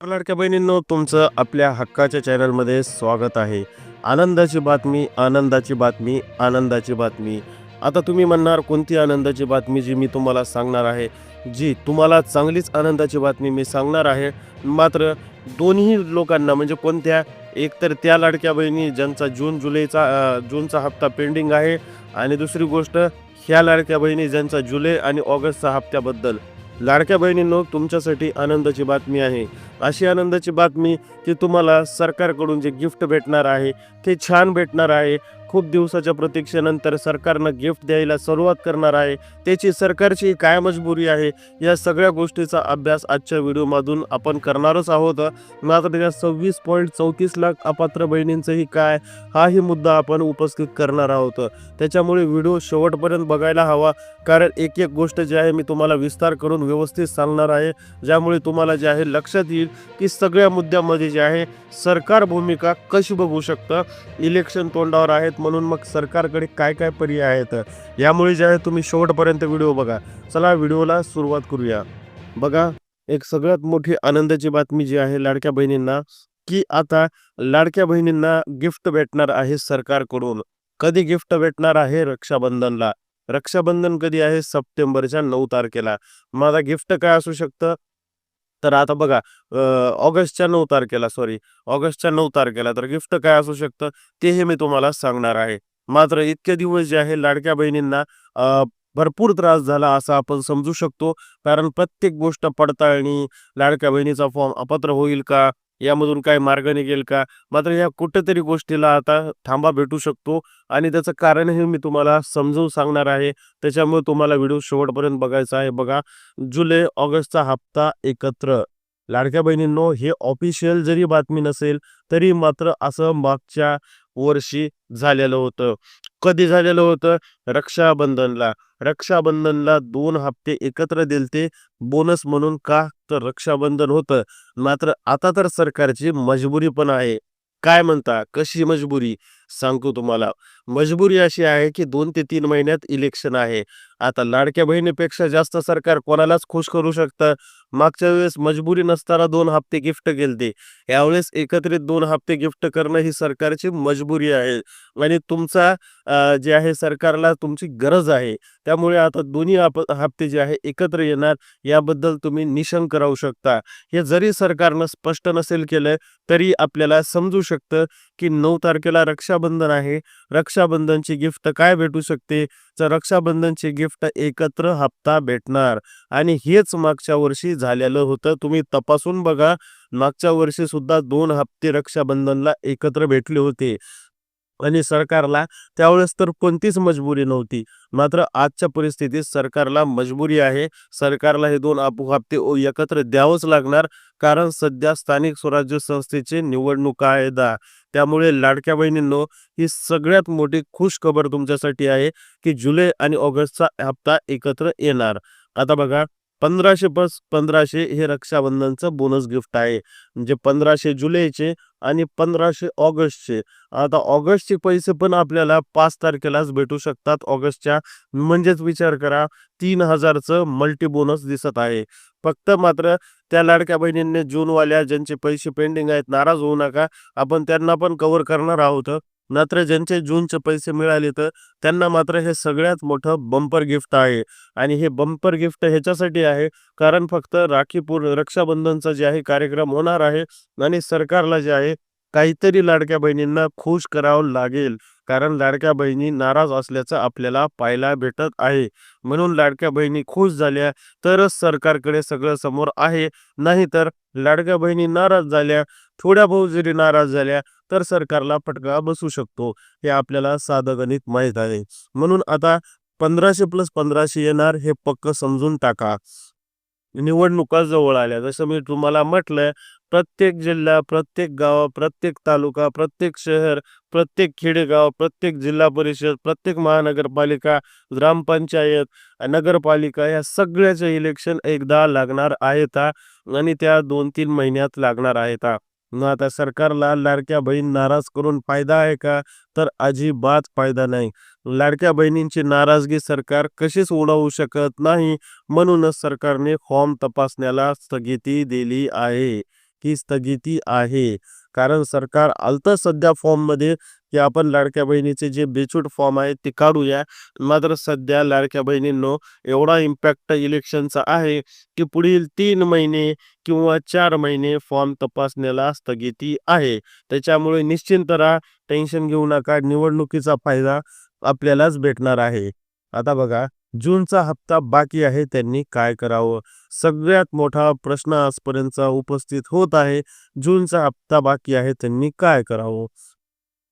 लाडक्या बहिणींनो तुमचं आपल्या हक्काच्या चॅनलमध्ये स्वागत आहे. आनंदाची बातमी आनंदाची बातमी आनंदाची बातमी. आता तुम्ही म्हणणार कोणती आनंदाची बातमी जी मी तुम्हाला सांगणार आहे? जी तुम्हाला चांगलीच आनंदाची बातमी मी सांगणार आहे. मात्र दोन्ही लोकांना म्हणजे कोणत्या? एकतर त्या लाडक्या बहिणी ज्यांचा जून जुलैचा जूनचा हप्ता पेंडिंग आहे. आणि दुसरी गोष्ट ह्या लाडक्या बहिणी ज्यांचा जुलै आणि ऑगस्टचा हप्त्याबद्दल. लाडक्या बहिणींनो तुमच्यासाठी आनंदाची बातमी आहे. अशी आनंदाची बातमी की तुम्हाला सरकारकडून जे गिफ्ट भेटणार आहे ते छान भेटणार आहे. खूप दिवसाच्या प्रतीक्षेनंतर सरकारनं गिफ्ट द्यायला सुरुवात करणार आहे. त्याची सरकारची काय मजबुरी आहे या सगळ्या गोष्टीचा अभ्यास आजच्या व्हिडिओमधून आपण करणारच आहोत. मात्र त्या सव्वीस पॉईंट चौतीस लाख अपात्र बहिणींचंही काय हाही मुद्दा आपण उपस्थित करणार आहोत. त्याच्यामुळे व्हिडिओ शेवटपर्यंत बघायला हवा कारण एक एक गोष्ट जी आहे मी तुम्हाला विस्तार करून व्यवस्थित सांगणार आहे. ज्यामुळे तुम्हाला जे आहे लक्षात येईल की सगळ्या मुद्द्यामध्ये जे आहे सरकार भूमिका कशी बघू शकतं? इलेक्शन तोंडावर आहेत म्हणून मग सरकारकडे काय काय पर्याय आहेत? यामुळे जे आहे तुम्ही शेवटपर्यंत व्हिडिओ बघा. चला व्हिडिओला सुरुवात करूया. बघा एक सगळ्यात मोठी आनंदाची बातमी जी आहे लाडक्या बहिणींना की आता लाडक्या बहिणींना गिफ्ट भेटणार आहे सरकारकडून. कधी गिफ्ट भेटणार आहे रक्षाबंधनला? रक्षाबंधन कधी आहे? सप्टेंबरच्या नऊ तारखेला. माझा गिफ्ट काय असू शकतं? तर आता बघा ऑगस्टच्या नऊ तारखेला सॉरी ऑगस्टच्या नऊ तारखेला तर गिफ्ट काय असू शकतं? तेही मी तुम्हाला सांगणार आहे. मात्र इतके दिवस जे आहे लाडक्या बहिणींना भरपूर त्रास झाला असं आपण समजू शकतो. कारण प्रत्येक गोष्ट पडताळणी लाडक्या बहिणीचा फॉर्म अपत्र होईल का? यामधून काय मार्ग निघेल का? मात्र या कुठेतरी गोष्टीला आता थांबा भेटू शकतो आणि त्याचं कारणही मी तुम्हाला समजवून सांगणार आहे. त्याच्यामुळे तुम्हाला व्हिडिओ शेवटपर्यंत बघायचा आहे. बघा जुलै ऑगस्टचा हप्ता एकत्र. लाडक्या बहिणींनो हे ऑफिशियल जरी बातमी नसेल तरी मात्र असं मागच्या वर्षी झालेलं होतं. कधी झालेलं होतं? रक्षाबंधनला. रक्षाबंधनला दोन हप्ते एकत्र दिलते बोनस म्हणून का तर रक्षाबंधन होतं. मात्र आता तर सरकारची मजबुरी पण आहे. काय म्हणता? कशी मजबुरी? सांगतो तुम्हाला. मजबुरी अशी आहे की दोन ते तीन महिन्यात इलेक्शन आहे. आता लाडक्या बहिणीपेक्षा जास्त सरकार कोणालाच खुश करू शकतं? मागच्या वेळेस मजबुरी नसताना दोन हप्ते गिफ्ट केलते. यावेळेस एकत्रित दोन हप्ते गिफ्ट करणं ही सरकारची मजबुरी आहे. आणि तुमचा जे आहे सरकारला तुमची गरज आहे. त्यामुळे आता दोन्ही हप्ते जे आहे एकत्र येणार. याबद्दल तुम्ही निशंक राहू शकता. हे जरी सरकारनं स्पष्ट नसेल केलं तरी आपल्याला समजू शकतं की नऊ तारखेला रक्षाबंधन आहे. रक्षाबंधनची गिफ्ट काय भेटू शकते? तर रक्षाबंधनची गिफ्ट एकत्र हप्ता भेटणार. आणि हेच मागच्या वर्षी झालेलं होतं. तुम्ही तपासून बघा. मागच्या वर्षी सुद्धा दोन हप्ते रक्षाबंधनला एकत्र भेटले होते. आणि सरकारला त्यावेळेस तर कोणतीच मजबुरी नव्हती. मात्र आजच्या परिस्थितीत सरकारला मजबुरी आहे. सरकारला हे दोन आप हप्ते एकत्र द्यावंच लागणार. कारण सध्या स्थानिक स्वराज्य संस्थेचे निवडणुका कायदा त्यामुळे लाडक्या बहिणींनो ही सगळ्यात मोठी खुश खबर तुमच्यासाठी आहे की जुलै आणि ऑगस्टचा हप्ता एकत्र येणार. आता बघा पंधराशे प्लस पंधराशे हे रक्षाबंधनचं बोनस गिफ्ट आहे. म्हणजे पंधराशे जुलैचे आणि पंधराशे ऑगस्टचे. आता ऑगस्टचे पैसे पण आपल्याला पाच तारखेलाच भेटू शकतात. ऑगस्टच्या म्हणजेच विचार करा तीन हजारचं मल्टी बोनस दिसत आहे. फक्त मात्र त्या लाडक्या बहिणींनी जूनवाल्या ज्यांचे पैसे पेंडिंग आहेत नाराज होऊ नका. आपण त्यांना पण कव्हर करणार आहोत. मात्र ज्यांचे जूनचे पैसे मिळाले तर त्यांना मात्र हे सगळ्यात मोठं बंपर गिफ्ट आहे. आणि हे बंपर गिफ्ट ह्याच्यासाठी आहे कारण फक्त राखीपूर रक्षाबंधनचा जे आहे कार्यक्रम होणार आहे आणि सरकारला जे आहे काहीतरी लाडक्या बहिणींना खुश करावं लागेल. कारण लाडक्या बहिणी नाराज असल्याचं आपल्याला पाहायला भेटत आहे. म्हणून लाडक्या बहिणी खुश झाल्या तरच सरकारकडे सगळं समोर आहे. नाहीतर लाडक्या बहिणी नाराज झाल्या थोड्या भाऊ जरी नाराज झाल्या तर सरकारला फटका बसू शकतो. हे आपल्याला साधं गणित माहीत आहे. म्हणून आता पंधराशे प्लस पंधराशे येणार हे पक्क समजून टाका. निवडणुका जवळ आल्या. जसं मी तुम्हाला म्हटलंय प्रत्येक जिल्हा प्रत्येक गाव प्रत्येक तालुका प्रत्येक शहर प्रत्येक खेडेगाव प्रत्येक जिल्हा परिषद प्रत्येक महानगरपालिका ग्रामपंचायत नगरपालिका या सगळ्याचं इलेक्शन एकदा लागणार आहेत आणि त्या दोन तीन महिन्यात लागणार आहेत मग आता सरकारला लाडक्या बहीण नाराज करून फायदा आहे का? तर अजिबात फायदा नाही. लाडक्या बहिणींची नाराजगी सरकार कशीच उडवू शकत नाही म्हणूनच सरकारने फॉर्म तपासण्याला स्थगिती दिली आहे. ही स्थगिती आहे. कारण सरकार आलतं सध्या फॉर्ममध्ये की आपण लाडक्या बहिणीचे जे बेचूट फॉर्म आहे ते काढूया. मात्र सध्या लाडक्या बहिणींनो एवढा इम्पॅक्ट इलेक्शनचा आहे की पुढील तीन महिने किंवा चार महिने फॉर्म तपासण्याला स्थगिती आहे. त्याच्यामुळे निश्चिंत राहा टेन्शन घेऊ नका निवडणुकीचा फायदा आपल्यालाच भेटणार आहे. आता बघा जूनचा हप्ता बाकी आहे त्यांनी काय करावं? सगळ्यात मोठा प्रश्न आजपर्यंत उपस्थित होत आहे. जूनचा हप्ता बाकी आहे त्यांनी काय करावं?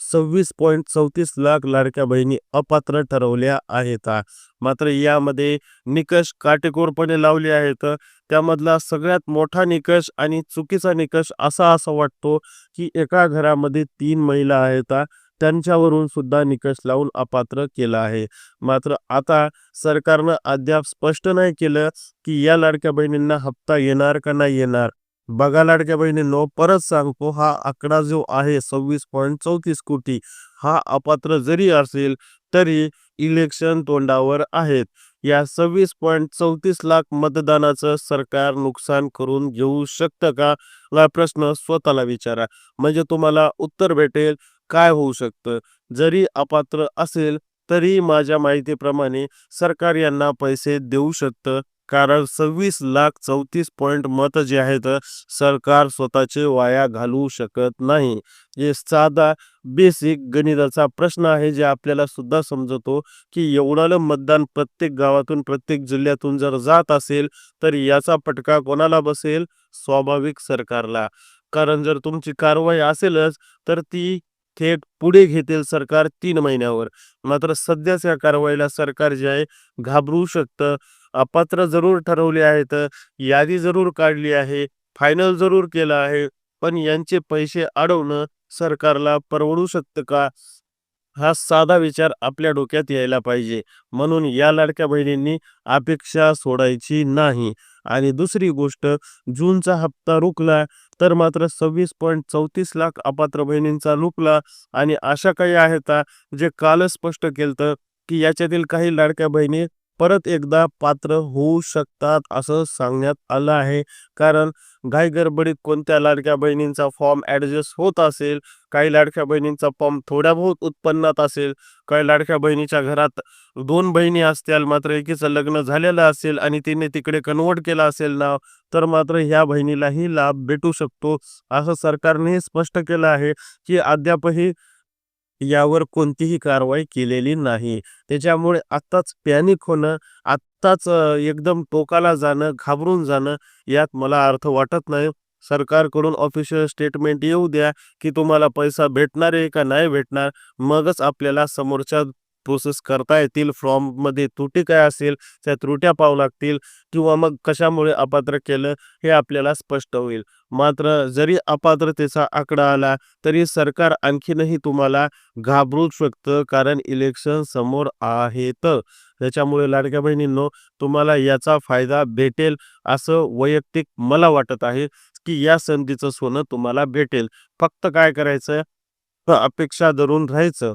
सव्वीस पॉईंट चौतीस लाख लाडक्या बहिणी अपात्र ठरवल्या आहेत. मात्र यामध्ये निकष काटेकोरपणे लावले आहेत. त्यामधला सगळ्यात मोठा निकष आणि चुकीचा निकष असा असा वाटतो की एका घरामध्ये तीन महिला आहेत. त्यांच्यावरून सुद्धा निकष लावून अपात्र केला आहे. मात्र आता सरकारनं अद्याप स्पष्ट नाही केलं की या लाडक्या बहिणींना हप्ता येणार का नाही येणार. बघा लाडक्या बहिणींनो परत सांगतो हा आकडा जो आहे सव्वीस पॉईंट चौतीस कोटी हा अपात्र जरी असेल तरी इलेक्शन तोंडावर आहेत. या सव्वीस पॉईंट चौतीस लाख मतदानाचं सरकार नुकसान करून घेऊ शकतं का? हा प्रश्न स्वतःला विचारा. म्हणजे तुम्हाला उत्तर भेटेल काय होऊ शकतं? जरी अपात्र असेल तरी माझ्या माहितीप्रमाणे सरकार यांना पैसे देऊ शकतं. कारण सव्वीस लाख चौतीस पॉईंट मत जे आहेत सरकार स्वतःचे वाया घालवू शकत नाही. हे साधा बेसिक गणिताचा प्रश्न आहे जे आपल्याला सुद्धा समजतो की एवढं मतदान प्रत्येक गावातून प्रत्येक जिल्ह्यातून जर जात असेल तर याचा फटका कोणाला बसेल? स्वाभाविक सरकारला. कारण जर तुमची कारवाई असेलच तर ती थेट पुढे घेतील सरकार तीन महिन्यावर. मात्र सध्याच्या कारवाईला सरकार जे आहे घाबरू शकतं. अपात्र जरूर ठरवले आहेत यादी जरूर काढली आहे फायनल जरूर केलं आहे पण यांचे पैसे अडवणं सरकारला परवडू शकतं का? हा साधा विचार आपल्या डोक्यात यायला पाहिजे. म्हणून या लाडक्या बहिणींनी अपेक्षा सोडायची नाही. आणि दुसरी गोष्ट जूनचा हप्ता रुकला तर मात्र सव्वीस पॉईंट चौतीस लाख अपात्र बहिणींचा लुपला आणि अशा काही आहेत जे कालच स्पष्ट केलं की याच्यातील काही लाडक्या बहिणी परत एकदा पात्र होऊ शकतात असं सांगण्यात आलं आहे. कारण घाई गडबडीत कोणत्या लाडक्या बहिणींचा फॉर्म ॲडजस्ट होत असेल काही लाडक्या बहिणींचा फॉर्म थोड्या बहुत उत्पन्नात असेल काही लाडक्या बहिणीच्या घरात दोन बहिणी असतील मात्र एकीचं लग्न झालेलं असेल आणि तिने तिकडे कन्वर्ट केलं असेल नाव तर मात्र ह्या बहिणीलाही लाभ भेटू शकतो असं सरकारने स्पष्ट केलं आहे की अद्यापही यावर कोणतीही कारवाई केलेली नाही. त्याच्यामुळे आत्ताच पॅनिक होणं आत्ताच एकदम टोकाला जाणं घाबरून जाणं यात मला अर्थ वाटत नाही. सरकारकडून ऑफिशियल स्टेटमेंट येऊ द्या की तुम्हाला पैसा भेटणार आहे का नाही भेटणार. मगच आपल्याला समोरच्या प्रोसेस करता येतील फॉर्ममध्ये त्रुटी काय असेल त्या त्रुट्या पाहू लागतील किंवा मग कशामुळे अपात्र केलं हे आपल्याला स्पष्ट होईल. मात्र जरी अपात्रतेचा आकडा आला तरी सरकार आणखीनही तुम्हाला घाबरू शकतं कारण इलेक्शन समोर आहेत. त्याच्यामुळे लाडक्या बहिणींनो तुम्हाला याचा फायदा भेटेल असं वैयक्तिक मला वाटत आहे की या संधीचं सोनं तुम्हाला भेटेल. फक्त काय करायचं? अपेक्षा धरून राहायचं.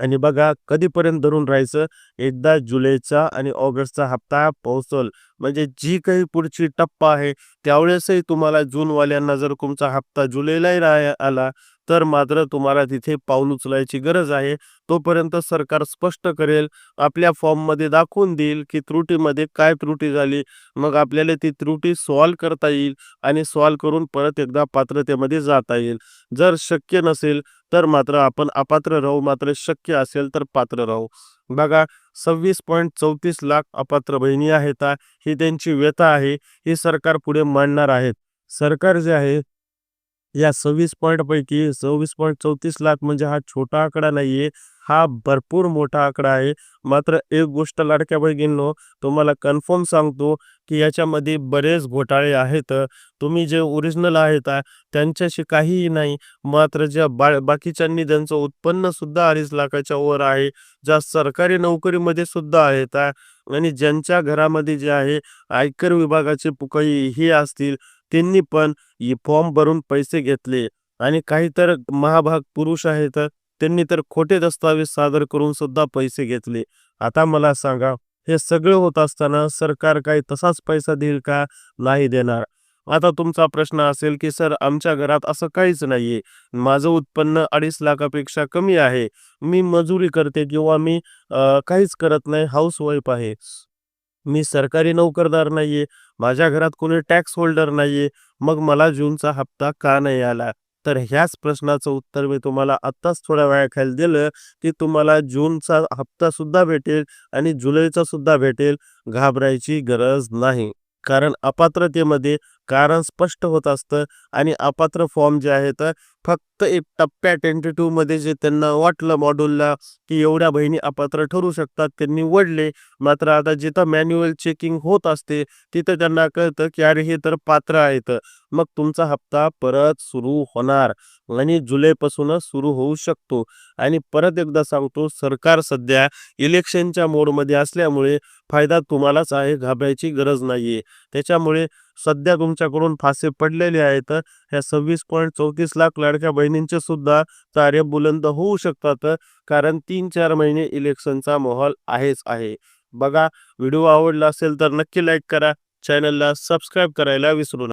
आणि बघा कधीपर्यंत धरून राहायचं? एकदा जुलैचा आणि ऑगस्टचा हप्ता पोहोचल. म्हणजे जी काही पुढची टप्पा आहे त्यावेळेसही तुम्हाला जूनवाल्यांना जर तुमचा हप्ता जुलैलाही राह आला तर मात्र तुम्हाला तिथे पाऊल उचलायची गरज आहे. तोपर्यंत सरकार स्पष्ट करेल आपल्या फॉर्ममध्ये दाखवून देईल की त्रुटीमध्ये काय त्रुटी झाली. मग आपल्याला ती त्रुटी सॉल्व करता येईल आणि सॉल्व करून परत एकदा पात्रतेमध्ये जाता येईल. जर शक्य नसेल तर मात्र आपण अपात्र राहू. मात्र शक्य असेल तर पात्र राहू. बघा सव्वीस पॉईंट चौतीस लाख अपात्र बहिणी आहेत. ही त्यांची व्यथा आहे. ही सरकार पुढे मांडणार आहेत. सरकार जे आहे या सव्वीस पॉईंटपैकी सव्वीस पॉईंट चौतीस लाख म्हणजे हा छोटा आकडा नाहीये हा भरपूर मोठा आकडा आहे. मात्र एक गोष्ट लाडक्या बहिणींनो तुम्हाला कन्फर्म सांगतो की याच्यामध्ये बरेच घोटाळे आहेत. तुम्ही जे ओरिजिनल आहेत त्यांच्याशी काहीही नाही. मात्र ज्या बा बाकीच्यांनी त्यांचं उत्पन्न सुद्धा अडीच लाखाच्या वर आहे ज्या सरकारी नोकरीमध्ये सुद्धा आहेत आणि ज्यांच्या घरामध्ये जे आहे आयकर विभागाचे काही हे असतील त्यांनी पण फॉर्म भरून पैसे घेतले. आणि काही तर महाभाग पुरुष आहेत त्यांनी तर खोटे दस्तावेज सादर करून सुद्धा पैसे घेतले. आता मला सांगा हे सगळं होत असताना सरकार काही तसाच पैसा देईल का? नाही देणार. आता तुमचा प्रश्न असेल की सर आमच्या घरात असं काहीच नाहीये. माझं उत्पन्न अडीच लाखापेक्षा कमी आहे. मी मजुरी करते किंवा मी काहीच करत नाही. हाऊस वाईफ आहे. मी सरकारी नोकरदार नाहीये माझ्या घरात कोणी टॅक्स होल्डर नाहीये मग मला जूनचा हप्ता का नाही आला? तर ह्याच प्रश्नाचं उत्तर मी तुम्हाला आत्ताच थोड्या वेळाखाली दिलं की तुम्हाला जूनचा हप्ता सुद्धा भेटेल आणि जुलैचा सुद्धा भेटेल घाबरायची गरज नाही. कारण अपात्रतेमध्ये कारण स्पष्ट होत असतं आणि अपात्र फॉर्म जे आहेत फक्त एक टप्प्या टेंटेटिव्हमध्ये जे त्यांना वाटलं मॉड्यूलला की एवढ्या बहिणी अपात्र ठरू शकतात त्यांनी वडले. मात्र आता जिथं मॅन्युअल चेकिंग होत असते तिथं त्यांना कळतं की अरे हे तर पात्र आहेत. मग तुमचा हप्ता परत सुरू होणार आणि जुलैपासूनच सुरू होऊ शकतो. आणि परत एकदा सांगतो सरकार सध्या इलेक्शनच्या मोडमध्ये असल्यामुळे फायदा तुम्हालाच आहे घाबरायची गरज नाहीये. त्याच्यामुळे सध्या तुमच्याकडून फासे पडलेले आहेत. ह्या सव्वीस पॉईंट चौतीस लाख लाडक्या बहिणींचे सुद्धा तारे बुलंद होऊ शकतात कारण तीन चार महिने इलेक्शनचा माहोल आहेच आहे. बघा व्हिडिओ आवडला असेल तर नक्की लाईक करा चॅनलला सबस्क्राईब करायला विसरू नका.